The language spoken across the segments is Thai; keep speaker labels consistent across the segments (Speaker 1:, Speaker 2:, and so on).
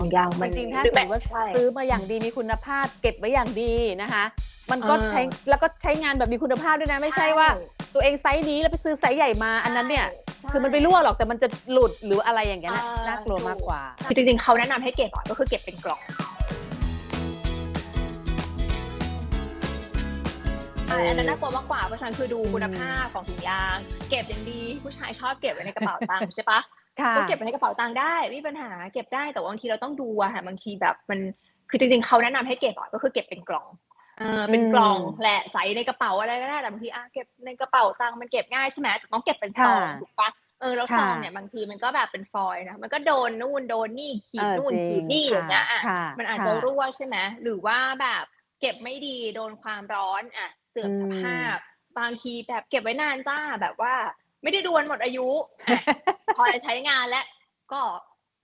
Speaker 1: ถุงยางมัน
Speaker 2: จริงๆถ้า
Speaker 1: ห
Speaker 2: ส
Speaker 1: อ
Speaker 2: ม
Speaker 1: แบ
Speaker 2: ม
Speaker 1: บ
Speaker 2: ติว่า
Speaker 1: ใช่
Speaker 2: ซื้อมาอย่างดีมีคุณภาพเก็บไว้อย่างดีนะคะ มันก็
Speaker 1: เออ
Speaker 2: ใช้แล้วก็ใช้งานแบบมีคุณภาพด้วยนะ ไม่ใช่ว่า ตัวเองไซส์นี้แล้วไปซื้อไซส์ใหญ่มาอันนั้นเนี่ย
Speaker 1: ใช่
Speaker 2: คือมันไปรั่วหรอกแต่มันจะหลุดหรืออะไรอย่างเงี้ยนะ
Speaker 1: เออ
Speaker 2: น่ากลัวมากกว่า
Speaker 1: คือจริงๆเขาแนะนำให้เก็บอะก็คือเก็บเป็นกล่อง
Speaker 2: เอออั
Speaker 1: อันนั้นน่ากลัวมากกว่าเพราะฉะนันคือดู
Speaker 2: อืม
Speaker 1: คุณภาพของถุงยาง เก็บอย่างดี ผู้ชายชอบเก็บไว้ในกระเป๋าตังค์ใช่ปะ
Speaker 2: ค่ะ
Speaker 1: ก็เก็บไว้ในกระเป๋าตังค์ได้ไม่มีปัญหาเก็บได้แต่ว่าบางทีเราต้องดูอะค่ะบางทีแบบมันคือจริงๆเขาแนะนำให้เก็บอะก็คือเก็บเป็นกล่องเออเป็นกล่อง
Speaker 2: อืม
Speaker 1: แหละใส่ในกระเป๋าอะไรก็ได้แต่บางทีอะเก็บในกระเป๋าตังค์มันเก็บง่ายใช่ไหมแต่ต้องเก็บเป็นซอง
Speaker 2: ค่ะ
Speaker 1: ถูกปะเออแล้วซ
Speaker 2: ค่ะ
Speaker 1: องเนี่ยบางทีมันก็แบบเป็นฟอยล์นะมันก็โดนนู่นโดนนี่ขีด
Speaker 2: เออ
Speaker 1: นู่น
Speaker 2: จริ
Speaker 1: ขีดนี่อย่างเงี้ยอะ
Speaker 2: ค่ะ
Speaker 1: มันอาจ
Speaker 2: ค่
Speaker 1: จะรั่วใช่ไหมหรือว่าแบบเก็บไม่ดีโดนความร้อนอะเสื่อม
Speaker 2: อืม
Speaker 1: สภาพ บางทีแบบเก็บไว้นานจ้าแบบว่า ไม่ได้ดวนหมดอายุอะ พอจะใช้งานแล้วก็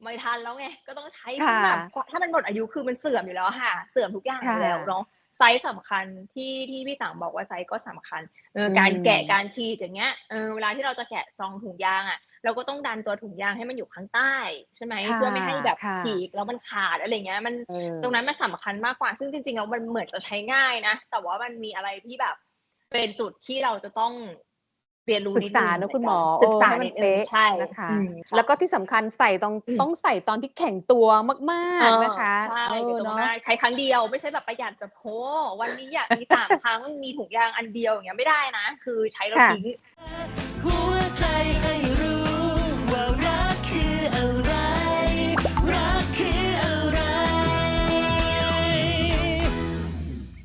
Speaker 1: ไม่ทันแล้วไงก็ต้องใช้
Speaker 2: ค่ะ
Speaker 1: แบบถ้ามันหมดอายุคือมันเสื่อมอยู่แล้วค่ะ เสื่อมทุกอย่างอยู่แล้ว
Speaker 2: ค่ะ
Speaker 1: เนาะไซส์สำคัญที่ที่พี่ต่างบอกว่าไซส์ก็สำคัญเอออ
Speaker 2: ม
Speaker 1: การแกะการฉีดอย่างเงี้ยเออเวลาที่เราจะแกะซองถุงยางอะ เราก็ต้องดันตัวถุงยางให้มันอยู่ข้างใต้ ใช่ไหม
Speaker 2: ค่ะ
Speaker 1: เพื่อไม่ให้แบบ
Speaker 2: ค่ะ
Speaker 1: ฉีกแล้วมันขาดอะไรเงี้ยมัน
Speaker 2: เออ
Speaker 1: ตรงนั้นมันสำคัญมากกว่า ซึ่งจริงๆแล้วมันเหมือนจะใช้ง่ายนะ แต่ว่ามันมีอะไรที่แบบเป็นจุดที่เราจะต้อง เรียนรู้
Speaker 2: ศึ
Speaker 1: นิ
Speaker 2: ก
Speaker 1: ด
Speaker 2: ษา
Speaker 1: นึง
Speaker 2: นะคุณหมอ
Speaker 1: ศึกษา
Speaker 2: เออให้
Speaker 1: นิ
Speaker 2: มั
Speaker 1: ด
Speaker 2: น
Speaker 1: นึง
Speaker 2: เป๊ะ
Speaker 1: ใช่
Speaker 2: นะคะ
Speaker 1: อืม
Speaker 2: แล้วก็ที่สำคัญใส่ต้อง
Speaker 1: อืม
Speaker 2: ต้องใส่ตอนที่แข็งตัวมาก
Speaker 1: เออ
Speaker 2: ๆนะคะ
Speaker 1: ใช่
Speaker 2: เอ
Speaker 1: เดี๋ย
Speaker 2: อ
Speaker 1: วตรง
Speaker 2: เนาะ
Speaker 1: หน้าใช้ครั้งเดียวไม่ใช่แบบประหยัดแบบโหวันนี้อยากมีสามครั้งมีถุงยางอันเดียวอย่างเงี้ยไม่ได้นะ คือใช้แล้ว
Speaker 2: ค่ะ
Speaker 1: ทิ้ง
Speaker 3: หัวใจ